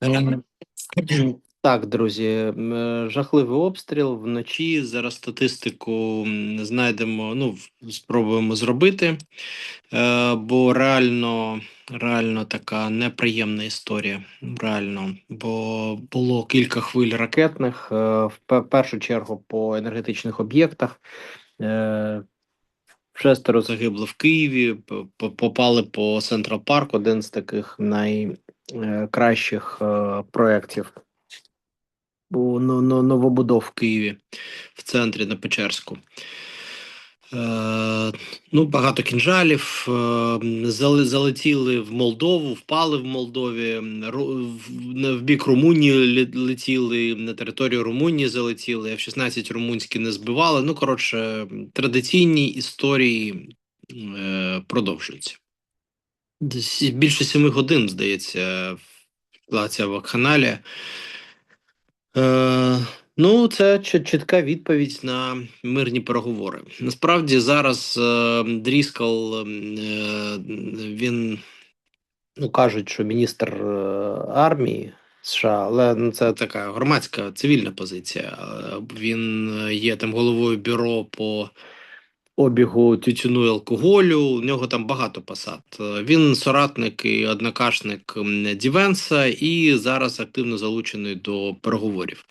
Ем, Так, друзі, е, жахливий обстріл вночі. Зараз статистику знайдемо, ну, спробуємо зробити, е, бо реально, реально така неприємна історія. Реально, бо було кілька хвиль ракетних, е, в першу чергу по енергетичних об'єктах. Шестеро загибло в Києві, попали по Централ Парк, один з таких найкращих е, проєктів у но- но- новобудов в Києві, в центрі на Печерську. Е, ну, багато кінжалів. Е, залетіли в Молдову, впали в Молдові, в, бік Румунії летіли, на територію Румунії залетіли, F-16 румунські не збивали. Ну, коротше, традиційні історії е, продовжуються. Більше семи годин, здається, була ця вакханалія. Е, ну, це чітка відповідь на мирні переговори. Насправді зараз е, Дріскал, е, він ну кажуть, що міністр е, армії США, але ну, це така громадська цивільна позиція. Е, Він е, є там головою бюро по обігу тютюну і алкоголю. У нього там багато посад. Е, Він соратник і однокашник Дівенса і зараз активно залучений до переговорів.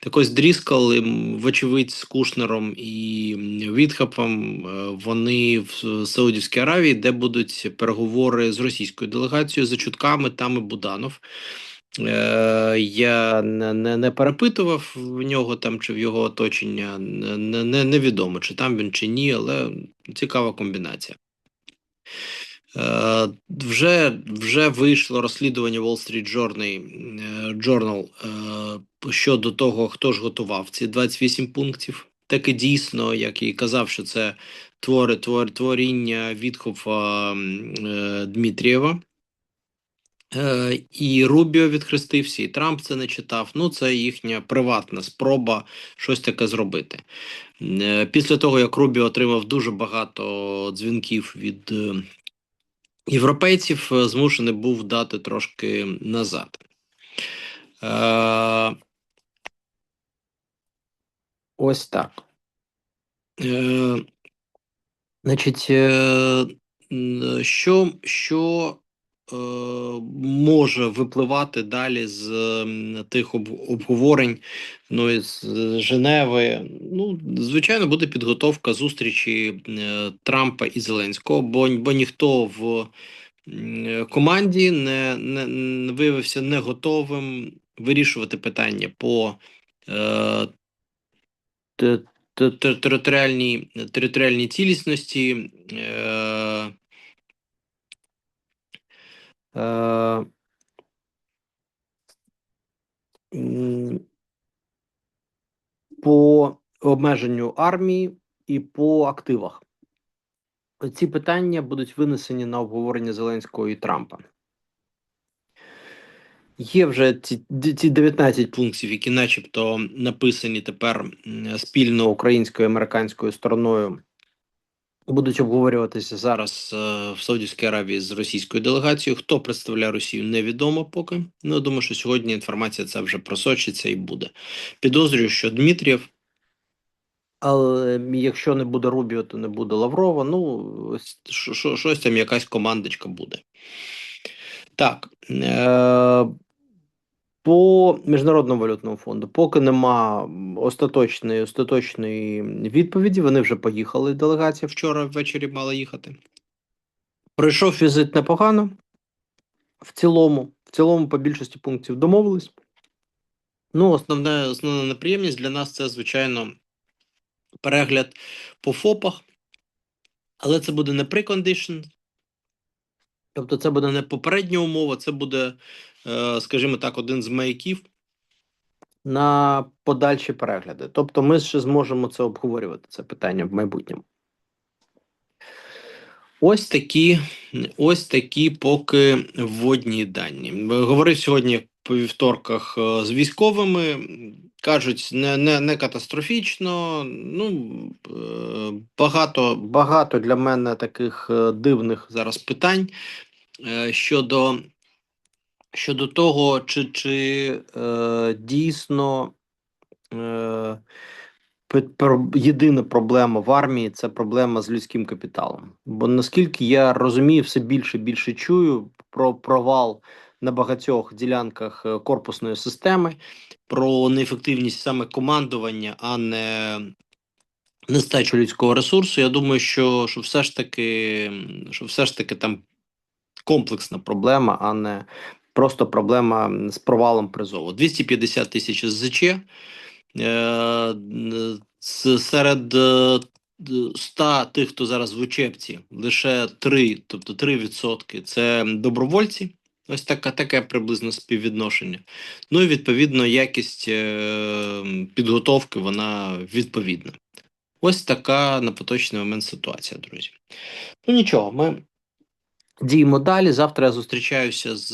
Так ось Дріскал, вочевидь, з Кушнером і Вітхапом е, вони в Саудівській Аравії, де будуть переговори з російською делегацією за чутками, там і Буданов. Е, я не, не, не перепитував в нього там чи в його оточення. Не, не, не- невідомо, чи там він чи ні, але цікава комбінація. Е, вже, вже вийшло розслідування Wall Street Journal, е, щодо того, хто ж готував ці 28 пунктів. Так і дійсно, як і казав, що це твори, твор, творіння Вітхофа е, Дмитрієва. Е, і Рубіо відхрестився, і Трамп це не читав. Ну, це їхня приватна спроба щось таке зробити. Е, Після того, як Рубіо отримав дуже багато дзвінків від е, європейців, змушений був дати трошки назад. Ось так. Значить, що, що може випливати далі з тих обговорень ну, із Женеви? Ну, звичайно, буде підготовка зустрічі е, Трампа і Зеленського, бо, бо ніхто в команді не, не, не виявився не готовим вирішувати питання по е, те- те- те- територіальній, територіальній цілісності. Е, е, по обмеженню армії і по активах. Ці питання будуть винесені на обговорення Зеленського і Трампа. Є вже ці, ці 19 пунктів, які начебто написані тепер спільно українською і американською стороною, будуть обговорюватися зараз е, в Саудівській Аравії з російською делегацією. Хто представляє Росію, невідомо поки. Ну, думаю, що сьогодні інформація ця вже просочиться і буде. Підозрюю, що Дмитрієв. Але якщо не буде Рубіо, то не буде Лаврова. Ну, ось що- що- щось там якась командочка буде. Так. Е- по Міжнародному валютному фонду, поки нема остаточної, остаточної відповіді, вони вже поїхали. Делегація вчора ввечері мала їхати. Пройшов візит непогано. В цілому, в цілому, по більшості пунктів домовились. Ну, основне, основна неприємність для нас це, звичайно, перегляд по ФОПах, але це буде не precondition, тобто це буде не попередня умова, це буде, е, скажімо так, один з маяків на подальші перегляди. Тобто ми ще зможемо це обговорювати, це питання в майбутньому. Ось такі, ось такі поки вводні дані. Говорив сьогодні по вівторках е, з військовими. Кажуть, не, не, не катастрофічно. Ну е, багато, багато для мене таких е, дивних зараз питань щодо, щодо того, чи, чи е, дійсно е, єдина проблема в армії це проблема з людським капіталом. Бо наскільки я розумію, все більше більше чую про провал на багатьох ділянках е, корпусної системи, про неефективність саме командування, а не нестачу людського ресурсу. Я думаю, що, що все ж таки, що все ж таки там комплексна проблема, а не просто проблема з провалом призову. 250 тисяч СЗЧ. Е, серед е, 100 тих, хто зараз в учебці, лише 3, тобто 3% це добровольці. Ось така, таке приблизно співвідношення. Ну і відповідно якість е, підготовки вона відповідна. Ось така на поточний момент ситуація, друзі. Ну нічого, ми діємо далі. Завтра я зустрічаюся з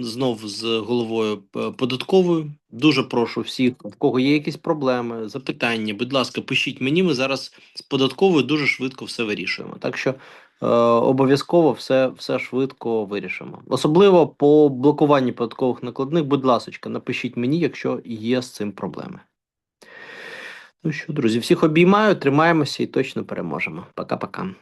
знов з головою податковою. Дуже прошу всіх, в кого є якісь проблеми, запитання. Будь ласка, пишіть мені. Ми зараз з податковою дуже швидко все вирішуємо. Так що е, обов'язково все, все швидко вирішимо. Особливо по блокуванні податкових накладних. Будь ласка, напишіть мені, якщо є з цим проблеми. Ну що, друзі, всіх обіймаю, тримаємося і точно переможемо. Пока-пока.